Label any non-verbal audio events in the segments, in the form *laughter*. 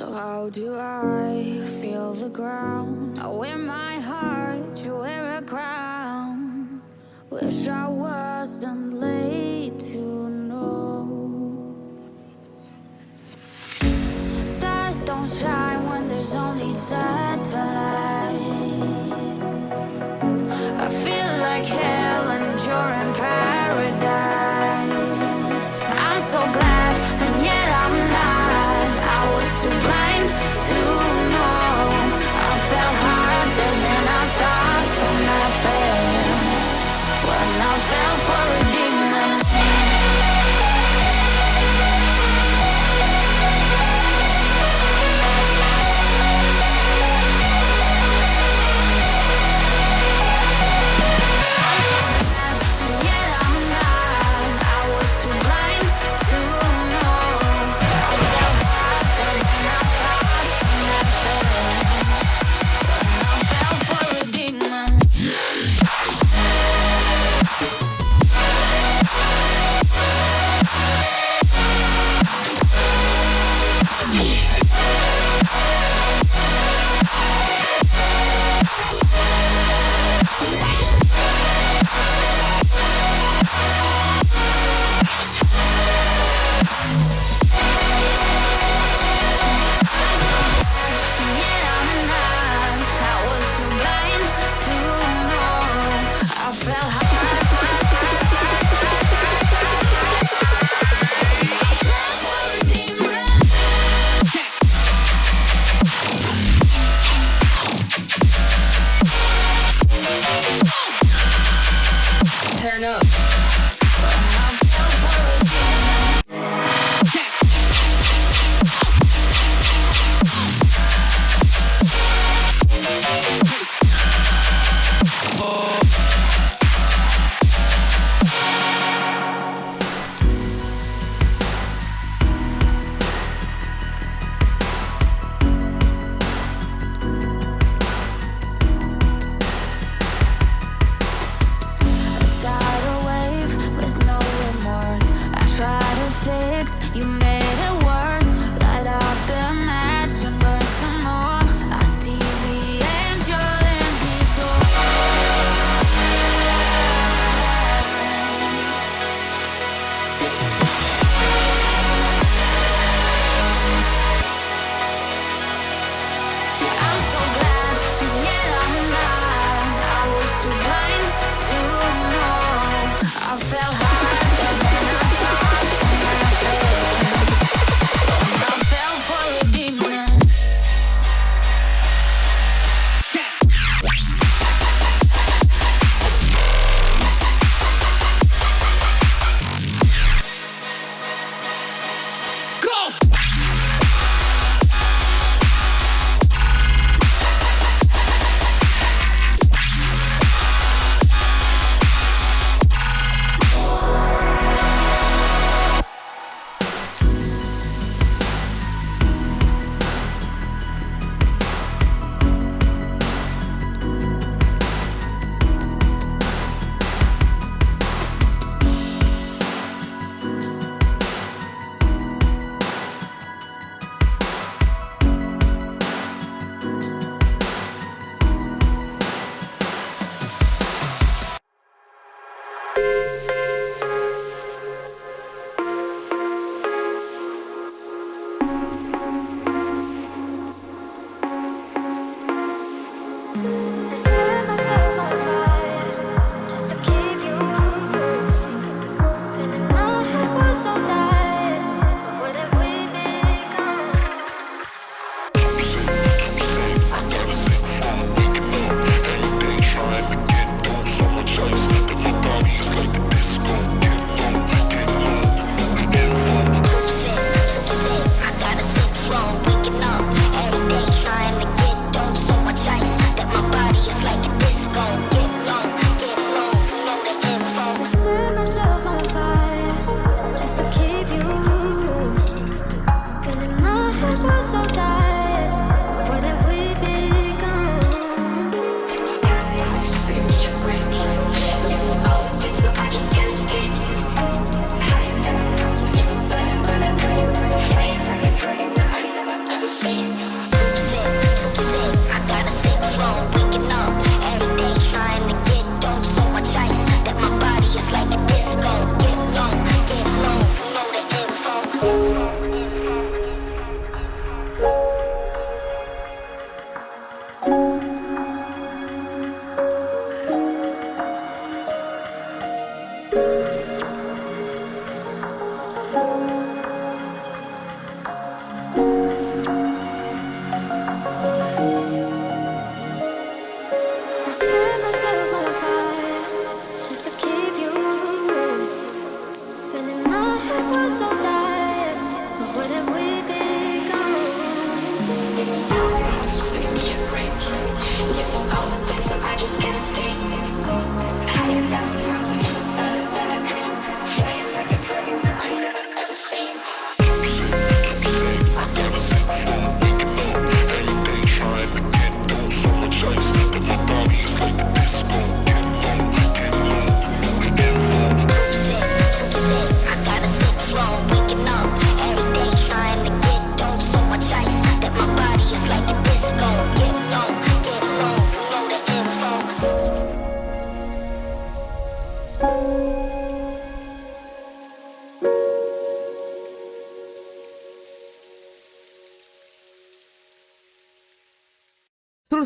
So how do I feel the ground? I wear my heart, you wear a crown. Wish I wasn't late to know. Stars don't shine when there's only satellites.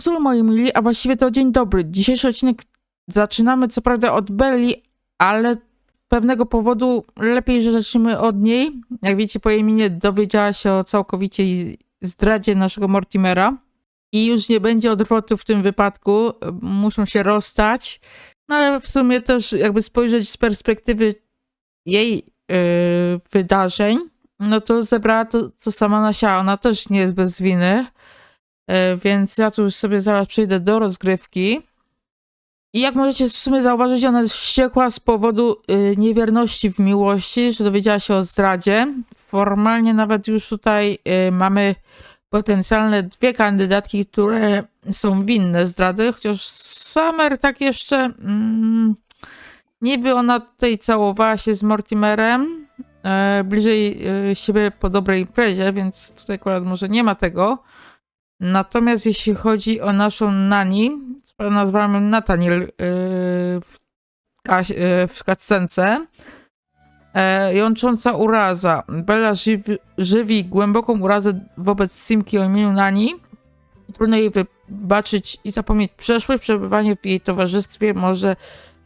Sól, moi mili, a właściwie to dzień dobry. Dzisiejszy odcinek zaczynamy co prawda od Belli, ale pewnego powodu lepiej, że zaczniemy od niej. Jak wiecie, po jej dowiedziała się o całkowicie zdradzie naszego Mortimera i już nie będzie odwrotu w tym wypadku. Muszą się rozstać. No ale w sumie też jakby spojrzeć z perspektywy jej yy, wydarzeń, no to zebrała to, co sama nasiała. Ona też nie jest bez winy. E, Więc ja tu już sobie zaraz przejdę do rozgrywki. I jak możecie w sumie zauważyć, ona jest wściekła z powodu y, niewierności w miłości, że dowiedziała się o zdradzie. Formalnie nawet już tutaj y, mamy potencjalne dwie kandydatki, które są winne zdrady, chociaż Summer tak jeszcze mm, niby ona tutaj całowała się z Mortimerem e, bliżej e, siebie po dobrej imprezie, więc tutaj akurat może nie ma tego. Natomiast jeśli chodzi o naszą Nani, nazwamy Nathaniel yy, w, kaś, yy, w jącząca uraza. Bella żywi, żywi głęboką urazę wobec Simki o imieniu Nani. Trudno jej wybaczyć i zapomnieć przeszłość. Przebywanie w jej towarzystwie może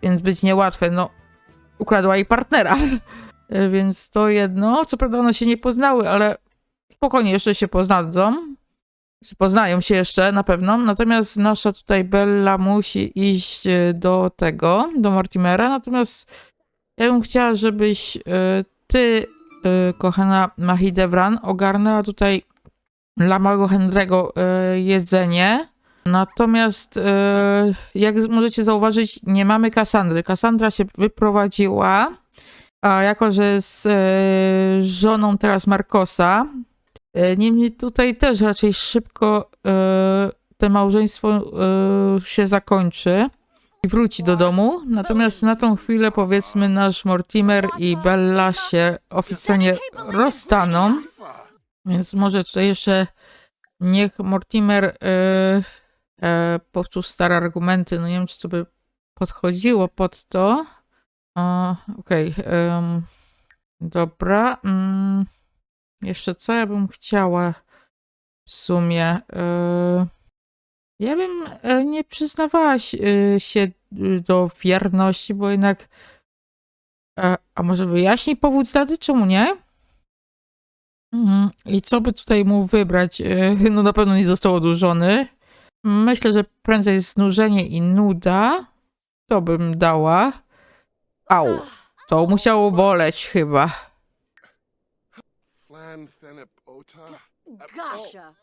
więc być niełatwe. No, ukradła jej partnera. Yy, *laughs* więc to jedno. Co prawda one się nie poznały, ale spokojnie jeszcze się poznadzą. Poznają się jeszcze na pewno. Natomiast nasza tutaj Bella musi iść e, do tego, do Mortimera. Natomiast ja bym chciała, żebyś e, ty, e, kochana Mahidevran, ogarnęła tutaj dla małego Henry'ego jedzenie. Natomiast jak możecie zauważyć, nie mamy Kassandry. Kassandra się wyprowadziła, a jako, że e, żoną teraz Markosa, Niemniej tutaj też raczej szybko e, to małżeństwo e, się zakończy i wróci do domu. Natomiast na tą chwilę powiedzmy nasz Mortimer i Bella się oficjalnie rozstaną. Więc może tutaj jeszcze niech Mortimer e, e, stare argumenty. No nie wiem, czy to by podchodziło pod to. Okej. em, dobra. Mm. Jeszcze co ja bym chciała w sumie? Yy, ja bym e, nie przyznawała się, y, się do wierności, bo jednak. e, A może wyjaśni powód zdrady, czemu nie? Mhm. I co by tutaj mu wybrać? E, *laughs* No na pewno nie został odłożony. Myślę, że prędzej znużenie i nuda. To bym dała. Au. To musiało boleć chyba. Ota. Gasha,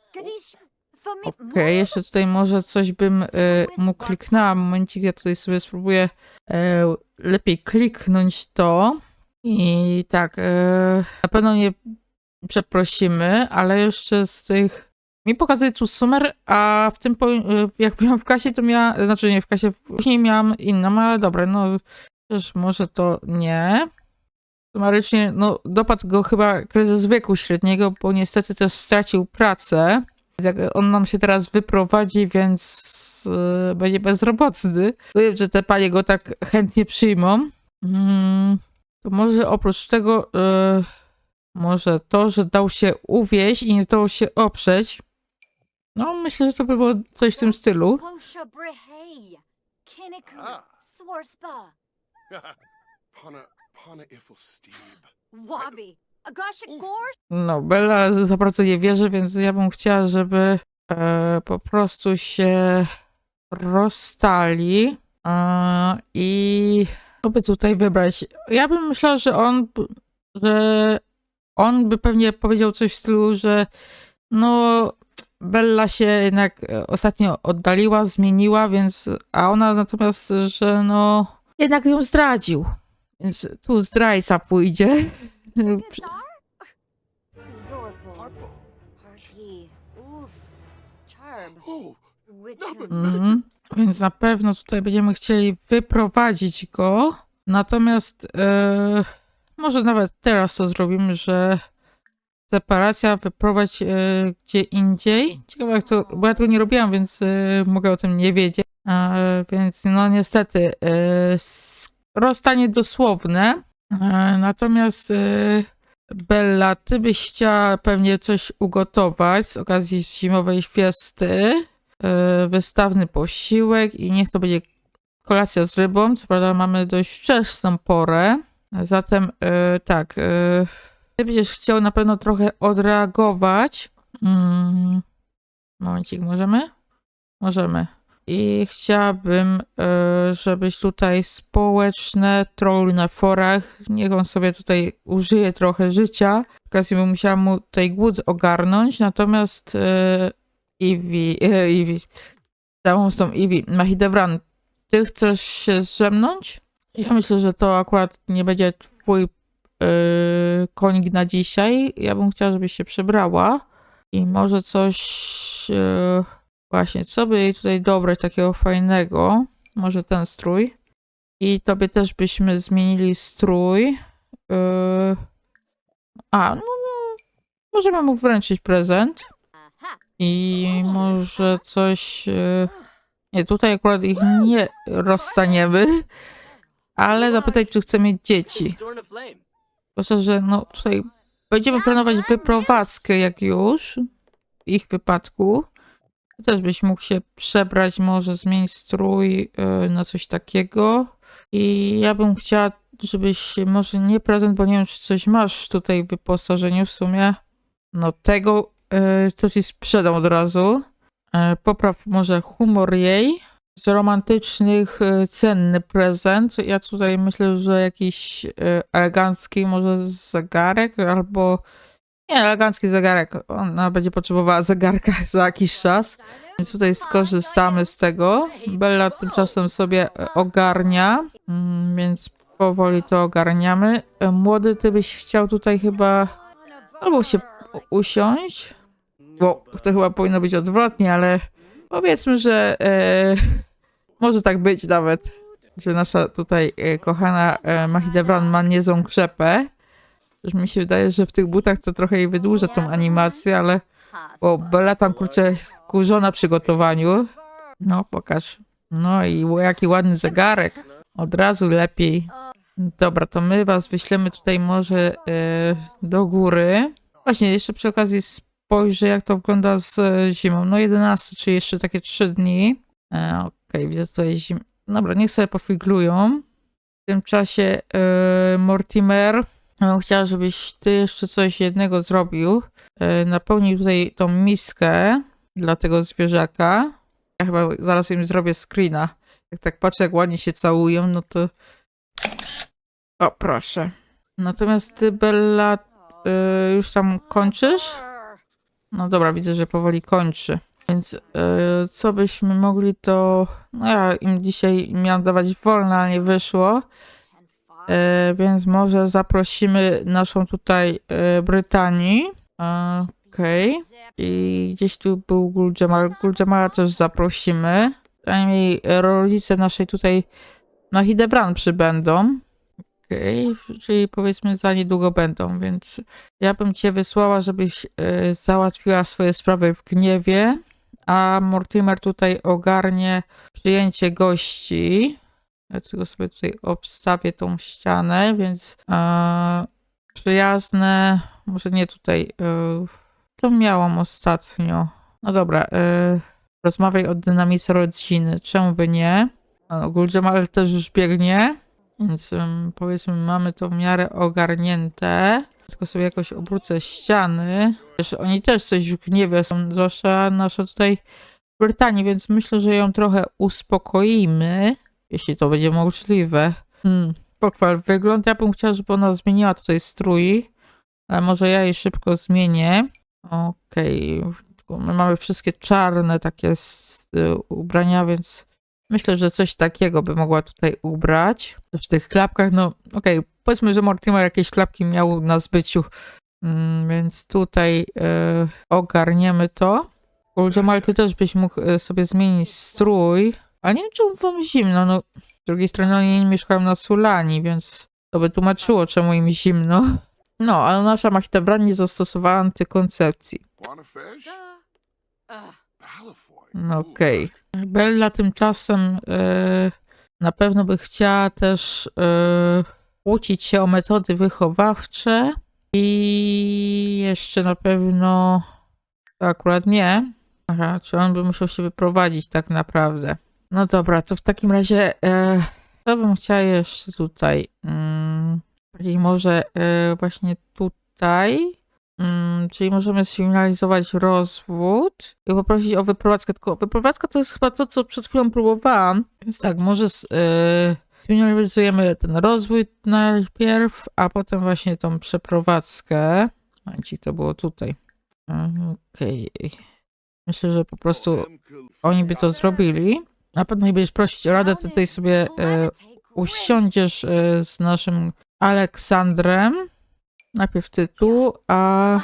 me. Okej, jeszcze tutaj może coś bym e, mu kliknęła. Momencik, ja tutaj sobie spróbuję e, lepiej kliknąć to. I tak, e, na pewno nie przeprosimy, ale jeszcze z tych... Mi pokazuje tu sumer, a w tym, po, jak byłam w kasie, to miała, znaczy nie w kasie, później miałam inną, ale dobra, no też może to nie. Sumarycznie, no dopadł go chyba kryzys wieku średniego, bo niestety też stracił pracę. On nam się teraz wyprowadzi, więc yy, będzie bezrobotny. Wiem, że te panie go tak chętnie przyjmą. Mm, to może oprócz tego, yy, może to, że dał się uwieść i nie zdało się oprzeć. No, myślę, że to by było coś w tym stylu. *laughs* Gorse, No, Bella za bardzo nie wierzy, więc ja bym chciała, żeby e, po prostu się rozstali e, i co by tutaj wybrać? Ja bym myślała, że on, że on by pewnie powiedział coś w stylu, że no Bella się jednak e, ostatnio oddaliła, zmieniła, więc a ona natomiast, że no jednak ją zdradził. Więc tu zdrajca pójdzie. *laughs* Mhm. Więc na pewno tutaj będziemy chcieli wyprowadzić go. Natomiast e, może nawet teraz to zrobimy, że separacja wyprowadź e, gdzie indziej. Ciekawe jak to, bo ja tego nie robiłam, więc e, mogę o tym nie wiedzieć. E, więc no niestety e, rozstanie dosłowne. E, natomiast e, Bella, ty byś chciała pewnie coś ugotować z okazji zimowej fiesty. e, wystawny posiłek i niech to będzie kolacja z rybą. Co prawda mamy dość wczesną porę. Zatem tak, ty będziesz chciał na pewno trochę odreagować. Mm, momencik, możemy? Możemy. I chciałabym, e, żebyś tutaj społeczne troll na forach, niech on sobie tutaj użyje trochę życia. W okazji bym musiała mu tutaj głód ogarnąć, natomiast e, Iwi, e, Iwi, całą z tą Iwi, Mahidevran, ty chcesz się zrzemnąć? Ja myślę, że to akurat nie będzie twój e, konik na dzisiaj. Ja bym chciała, żebyś się przebrała i może coś... Właśnie, co by jej tutaj dobrać takiego fajnego? Może ten strój. I tobie też byśmy zmienili strój. Yy... A, no, no, możemy mu wręczyć prezent. I może coś... Yy... Nie, tutaj akurat ich nie rozstaniemy. Ale zapytaj, czy chce mieć dzieci. Proszę, że no tutaj będziemy planować wyprowadzkę jak już. W ich wypadku. Też byś mógł się przebrać, może zmienić strój y, na coś takiego. I ja bym chciała, żebyś może nie prezent, bo nie wiem, czy coś masz tutaj w wyposażeniu w sumie. No tego y, to ci sprzedam od razu. Y, popraw może humor jej. Z romantycznych cenny prezent. Ja tutaj myślę, że jakiś elegancki może zegarek albo nie, elegancki zegarek. Ona będzie potrzebowała zegarka *laughs* za jakiś czas. Więc tutaj skorzystamy z tego. Bella tymczasem sobie e, ogarnia, mm, więc powoli to ogarniamy. E, Młody, ty byś chciał tutaj chyba albo się usiąść, bo to chyba powinno być odwrotnie, ale powiedzmy, że e, *laughs* może tak być nawet, że nasza tutaj e, kochana e, Mahidevran ma niezłą krzepę. Już mi się wydaje, że w tych butach to trochę jej wydłuża tą animację, ale bo Bella tam kurczę kurzona przy gotowaniu. No, pokaż. No i jaki ładny zegarek. Od razu lepiej. Dobra, to my was wyślemy tutaj może e, do góry. Właśnie, jeszcze przy okazji spojrzę, jak to wygląda z e, zimą. No 11, czy jeszcze takie 3 dni. E, Okej, widzę tutaj zim. Dobra, niech sobie pofiglują. W tym czasie e, Mortimer, ja bym chciała, żebyś ty jeszcze coś jednego zrobił. E, napełnił tutaj tą miskę dla tego zwierzaka. Ja chyba zaraz im zrobię screena. Jak tak patrzę, jak ładnie się całują, no to... O, proszę. Natomiast ty, Bella, e, już tam kończysz? No dobra, widzę, że powoli kończy. Więc e, co byśmy mogli to... No ja im dzisiaj miałam dawać wolne, ale nie wyszło. E, więc może zaprosimy naszą tutaj e, Brytanii. E, Okej. I gdzieś tu był Guljamal. Guljamala też zaprosimy. Przynajmniej rodzice naszej tutaj Mahidevran przybędą. Okej, czyli powiedzmy za niedługo będą, więc ja bym cię wysłała, żebyś załatwiła swoje sprawy w gniewie, a Mortimer tutaj ogarnie przyjęcie gości. Ja tylko sobie tutaj obstawię tą ścianę, więc e, przyjazne, może nie tutaj, e, to miałam ostatnio. No dobra, e, rozmawiaj o dynamice rodziny, czemu by nie? No, Guljamal też już biegnie, więc powiedzmy mamy to w miarę ogarnięte. Tylko sobie jakoś obrócę ściany. Wiesz, oni też coś w gniewie są, zwłaszcza nasza tutaj Brytanii, więc myślę, że ją trochę uspokoimy, jeśli to będzie możliwe. Hmm. Pochwal wygląd. Ja bym chciała, żeby ona zmieniła tutaj strój, ale może ja jej szybko zmienię. Okej. Tylko My mamy wszystkie czarne takie y, ubrania, więc myślę, że coś takiego by mogła tutaj ubrać. W tych klapkach, no okej, powiedzmy, że Mortimer jakieś klapki miał na zbyciu, mm, więc tutaj y, ogarniemy to. Jamal, ty też byś mógł y, sobie zmienić strój, ale nie wiem, czemu wam zimno, no z drugiej strony oni nie mieszkają na Sulani, więc to by tłumaczyło, czemu im zimno. No, ale nasza Machtebran nie zastosowała antykoncepcji. A. No Okej. Bella tymczasem e, na pewno by chciała też e, kłócić się o metody wychowawcze i jeszcze na pewno to akurat nie. Aha, czy on by musiał się wyprowadzić tak naprawdę. No dobra, to w takim razie e, to bym chciała jeszcze tutaj. Mm, takiej może e, właśnie tutaj. Mm, czyli możemy sfinalizować rozwód i poprosić o wyprowadzkę. Tylko wyprowadzka to jest chyba to, co przed chwilą próbowałam. Więc tak, może s- e, sfinalizujemy ten rozwód najpierw, a potem właśnie tą przeprowadzkę. Ci to było tutaj. Mhm, Okej. Myślę, że po prostu oni by to zrobili. Na pewno nie będziesz prosić o radę, to tutaj sobie e, usiądziesz e, z naszym Aleksandrem. Najpierw ty tu, a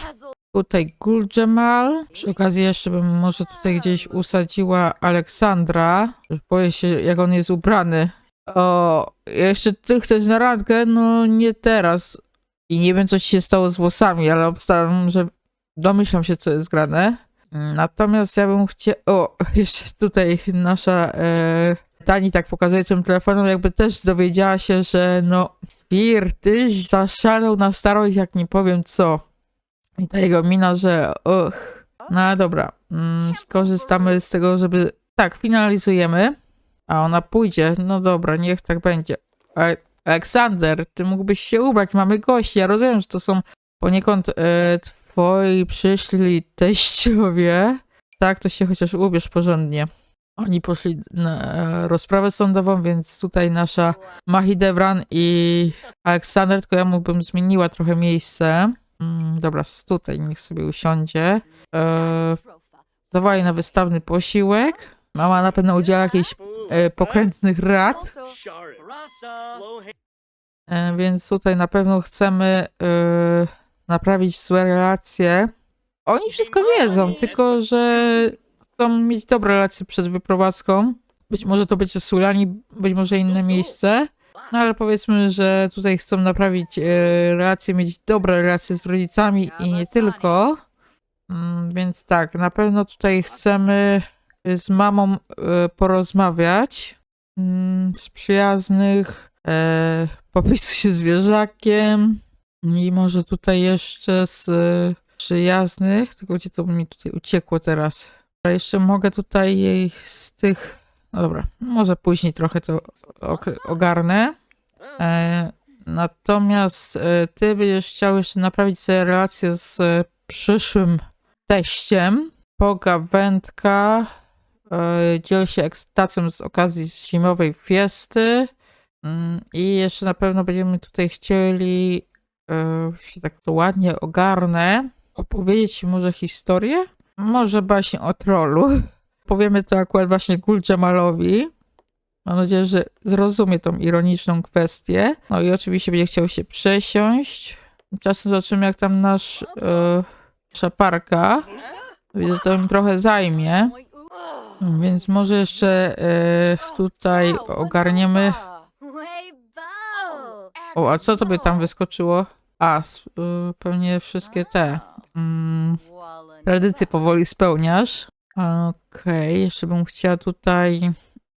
tutaj Guljemal. Przy okazji jeszcze bym może tutaj gdzieś usadziła Aleksandra. Boję się, jak on jest ubrany. O, jeszcze ty chcesz na randkę? No nie teraz. I nie wiem, co ci się stało z włosami, ale obstawiam, że domyślam się, co jest grane. Natomiast ja bym chciał. O, *laughs* jeszcze tutaj nasza e, Tani tak pokazuje tym telefonem, jakby też dowiedziała się, że no, Spir, tyś zaszalał na starość, jak nie powiem co. I ta jego mina, że och. No dobra, mm, skorzystamy z tego, żeby. Tak, finalizujemy. A ona pójdzie. No dobra, niech tak będzie. Ale Aleksander, ty mógłbyś się ubrać, mamy gości. Ja rozumiem, że to są poniekąd e, twoi przyszli teściowie. Tak, to się chociaż ubierz porządnie. Oni poszli na rozprawę sądową, więc tutaj nasza Mahidevran i Aleksander, tylko ja mu bym zmieniła trochę miejsce. Mm, dobra, tutaj niech sobie usiądzie. E, na wystawny posiłek. Mama na pewno udziela jakichś e, pokrętnych rad. E, więc tutaj na pewno chcemy e, naprawić złe relacje. Oni wszystko wiedzą, tylko że chcą mieć dobre relacje przed wyprowadzką. Być może to będzie Sulani, być może inne miejsce. No ale powiedzmy, że tutaj chcą naprawić e, relacje, mieć dobre relacje z rodzicami i nie tylko. Mm, więc tak, na pewno tutaj chcemy z mamą e, porozmawiać. Mm, z przyjaznych, e, popisu się zwierzakiem i może tutaj jeszcze z e, przyjaznych, tylko gdzie to mi tutaj uciekło teraz. A jeszcze mogę tutaj jej z tych, no dobra, może później trochę to ogarnę. E, natomiast e, ty będziesz chciał jeszcze naprawić sobie relację z e, przyszłym teściem. Pogawędka. E, dziel się ekstazją z okazji zimowej fiesty. Mm, I jeszcze na pewno będziemy tutaj chcieli, E, się tak to ładnie ogarnę, opowiedzieć może historię? Może właśnie o trollu. *laughs* Powiemy to akurat właśnie Gul Jamalowi. Mam nadzieję, że zrozumie tą ironiczną kwestię. No i oczywiście będzie chciał się przesiąść. Czasem zobaczymy, jak tam nasz, e, yy, nasza. Widzę, że to im trochę zajmie. Więc może jeszcze yy, tutaj ogarniemy. O, a co tobie tam wyskoczyło? A, y, pewnie wszystkie te mm, tradycje powoli spełniasz. Okej, jeszcze bym chciała tutaj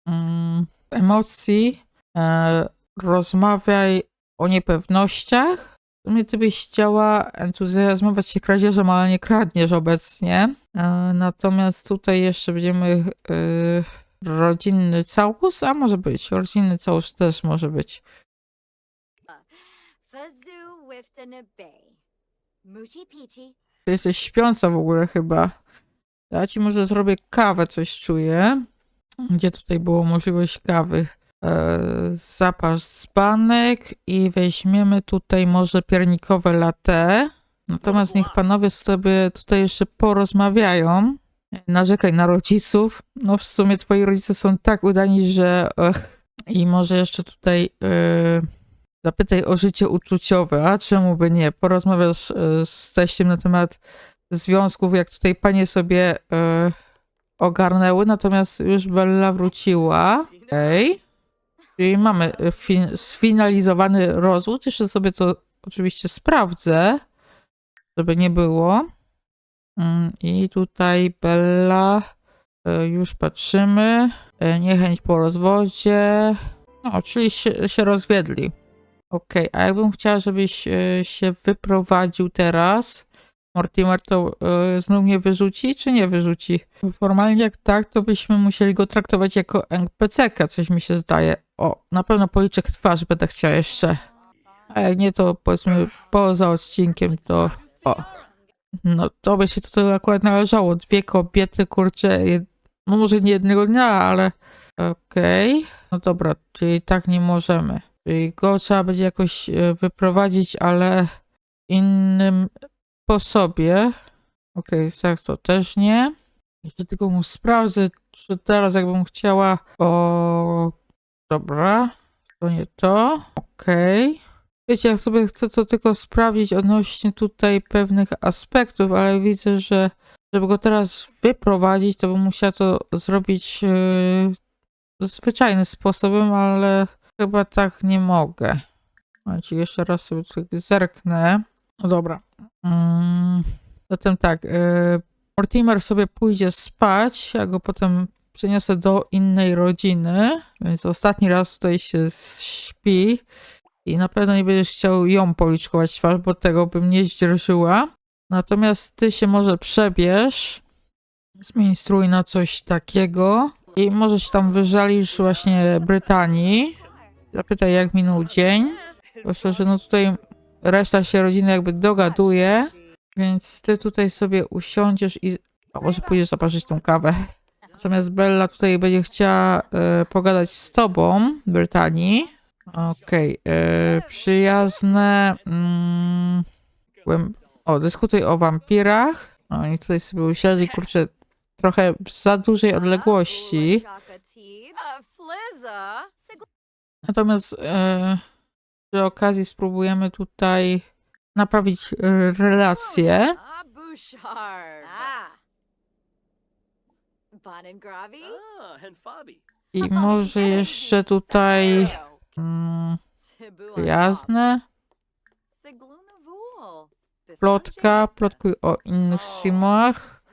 mm, emocji. E, rozmawiaj o niepewnościach. W sumie ty byś chciała entuzjazmować się kradzieżem, ale nie kradniesz obecnie. E, natomiast tutaj jeszcze będziemy y, rodzinny całus, a może być. Rodzinny całus też może być. Ty jesteś śpiąca w ogóle chyba. Ja ci może zrobię kawę, coś czuję. Gdzie tutaj było możliwość kawy? E, zapas dzbanek i weźmiemy tutaj może piernikowe latte. Natomiast niech panowie sobie tutaj jeszcze porozmawiają. Narzekaj na rodziców. No w sumie twoi rodzice są tak udani, że... Ech. I może jeszcze tutaj... E, Zapytaj o życie uczuciowe, a czemu by nie? Porozmawiasz e, z teściem na temat związków, jak tutaj panie sobie e, ogarnęły, natomiast już Bella wróciła. Okej. Czyli mamy e, fin- sfinalizowany rozwód. Jeszcze sobie to oczywiście sprawdzę, żeby nie było. Mm, I tutaj Bella, już patrzymy. Niechęć po rozwodzie. No, czyli się, się rozwiedli. Okej, a jakbym chciała, żebyś e, się wyprowadził teraz, Mortimer to e, znów mnie wyrzuci, czy nie wyrzuci? Formalnie jak tak, to byśmy musieli go traktować jako NPC-ka, coś mi się zdaje. O, na pewno policzek twarz będę chciała jeszcze. A jak nie, to powiedzmy poza odcinkiem to... O, no to by się to akurat należało. Dwie kobiety, kurczę, jed... no może nie jednego dnia, ale... Okej, no dobra, czyli tak nie możemy. Go trzeba będzie jakoś e, wyprowadzić, ale innym sposobie. Okej, tak to też nie. Jeszcze tylko mu sprawdzę, czy teraz jakbym chciała. O, dobra, to nie to. Okej. Wiecie, jak sobie chcę to tylko sprawdzić odnośnie tutaj pewnych aspektów, ale widzę, że żeby go teraz wyprowadzić, to bym musiała to zrobić yy, zwyczajnym sposobem, ale chyba tak nie mogę. Słuchajcie, jeszcze raz sobie tutaj zerknę. No dobra. Mm, zatem tak, yy, Mortimer sobie pójdzie spać, ja go potem przeniosę do innej rodziny, więc ostatni raz tutaj się śpi i na pewno nie będziesz chciał ją policzkować twarz, bo tego bym nie zdzierżyła. Natomiast ty się może przebierz, zmień strój na coś takiego i może się tam wyżalisz właśnie Brytanii. Zapytaj jak minął dzień. Proszę, że no tutaj reszta się rodziny jakby dogaduje, więc ty tutaj sobie usiądziesz i a może pójdziesz zaparzyć tą kawę. Natomiast Bella tutaj będzie chciała e, pogadać z tobą, Brytanii. Okej, e, przyjazne. Mm, o, dyskutuj o wampirach. Oni tutaj sobie usiedli, kurczę, trochę za dużej odległości. Natomiast e, przy okazji spróbujemy tutaj naprawić e, relacje. Ah, Bouchard. Ah. Bon and Gravy? Ah, and Fabi. I może jeszcze tutaj mm, przyjazne. Plotka, plotkuj o innych simach.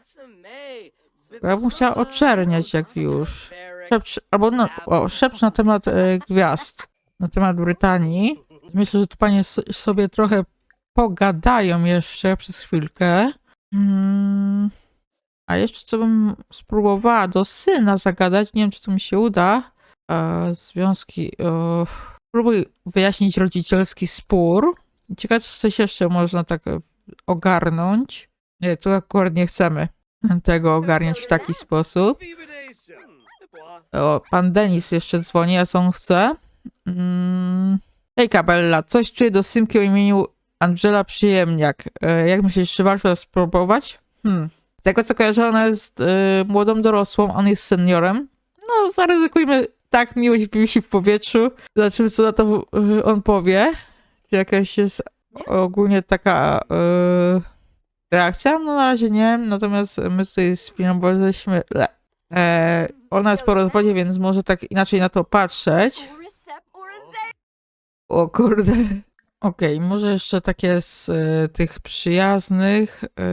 Ja bym chciała oczerniać jak już. Szepcz, albo no, o, szepcz na temat e, gwiazd, na temat Brytanii. Myślę, że tu panie sobie trochę pogadają jeszcze przez chwilkę. Mm, a jeszcze co bym spróbowała do syna zagadać, nie wiem czy to mi się uda. E, związki. E, wyjaśnić rodzicielski spór. Ciekawe, co coś jeszcze można tak e, ogarnąć. Nie, tu akurat nie chcemy tego ogarniać w taki sposób. O, pan Denis jeszcze dzwoni, a co on chce? Mm. Hejka coś czuję do Symki o imieniu Angela Przyjemniak. E, jak myślisz, czy warto spróbować? Hmm. Tego co kojarzę, ona jest e, młodą dorosłą, on jest seniorem. No, zaryzykujmy tak, miłość wisi w powietrzu. Zobaczymy, co na to e, on powie. Czy jakaś jest ogólnie taka e, reakcja? No na razie nie, natomiast my tutaj z Finą bardzo jesteśmy... E, ona jest po rozwodzie, więc może tak inaczej na to patrzeć. O kurde. Okej, może jeszcze takie z e, tych przyjaznych. E,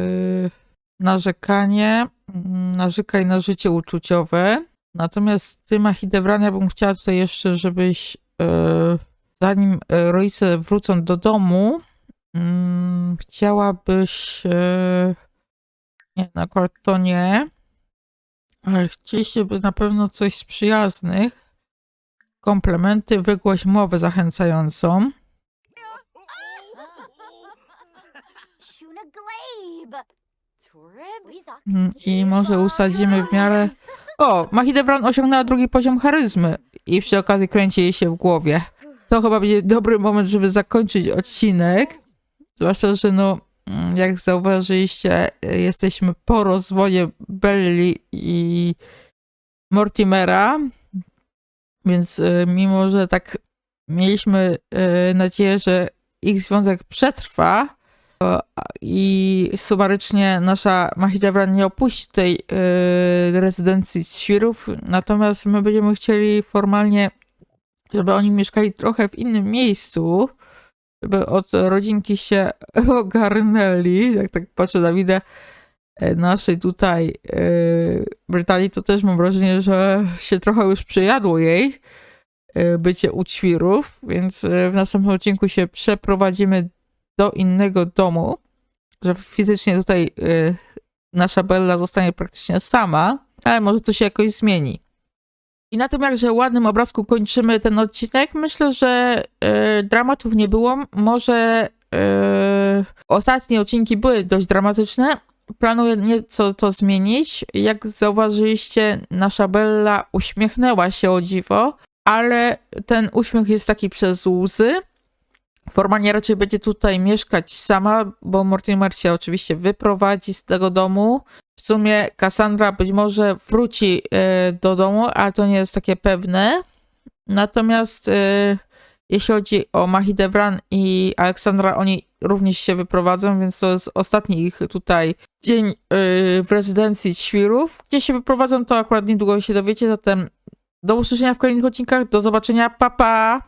narzekanie. mm, Narzekaj na życie uczuciowe. Natomiast ty, Machidevrania, bym chciała tutaj jeszcze, żebyś e, zanim rodzice wrócą do domu, mm, chciałabyś. E, nie, na akurat to nie. Ale chcieliście na pewno coś z przyjaznych. Komplementy, wygłoś mowę zachęcającą. Mm, I może usadzimy w miarę. O, Mahidevran osiągnęła drugi poziom charyzmy i przy okazji kręci jej się w głowie. To chyba będzie dobry moment, żeby zakończyć odcinek. Zwłaszcza, że no, jak zauważyliście, y, jesteśmy po rozwodzie Belli i Mortimera. Więc y, mimo, że tak mieliśmy y, nadzieję, że ich związek przetrwa, i sumarycznie nasza Mahidevran nie opuści tej rezydencji świrów, natomiast my będziemy chcieli formalnie, żeby oni mieszkali trochę w innym miejscu, żeby od rodzinki się *laughs* ogarnęli. Jak tak patrzę na widę e, naszej tutaj y, Brytanii, to też mam wrażenie, że się trochę już przejadło jej y, bycie u świrów, więc w następnym odcinku się przeprowadzimy do innego domu. że fizycznie tutaj nasza Bella zostanie praktycznie sama, ale może to się jakoś zmieni. I na tym jakże ładnym obrazku kończymy ten odcinek. Myślę, że y, dramatów nie było. Może y, ostatnie odcinki były dość dramatyczne. Planuję nieco to zmienić. Jak zauważyliście, nasza Bella uśmiechnęła się o dziwo, ale ten uśmiech jest taki przez łzy. Formalnie raczej będzie tutaj mieszkać sama, bo Mortimer się oczywiście wyprowadzi z tego domu. W sumie Cassandra być może wróci e, do domu, ale to nie jest takie pewne. Natomiast e, jeśli chodzi o Mahidevran i Aleksandra, oni również się wyprowadzą, więc to jest ostatni ich tutaj dzień e, w rezydencji świrów. Gdzie się wyprowadzą, to akurat niedługo się dowiecie, zatem do usłyszenia w kolejnych odcinkach. Do zobaczenia, pa pa!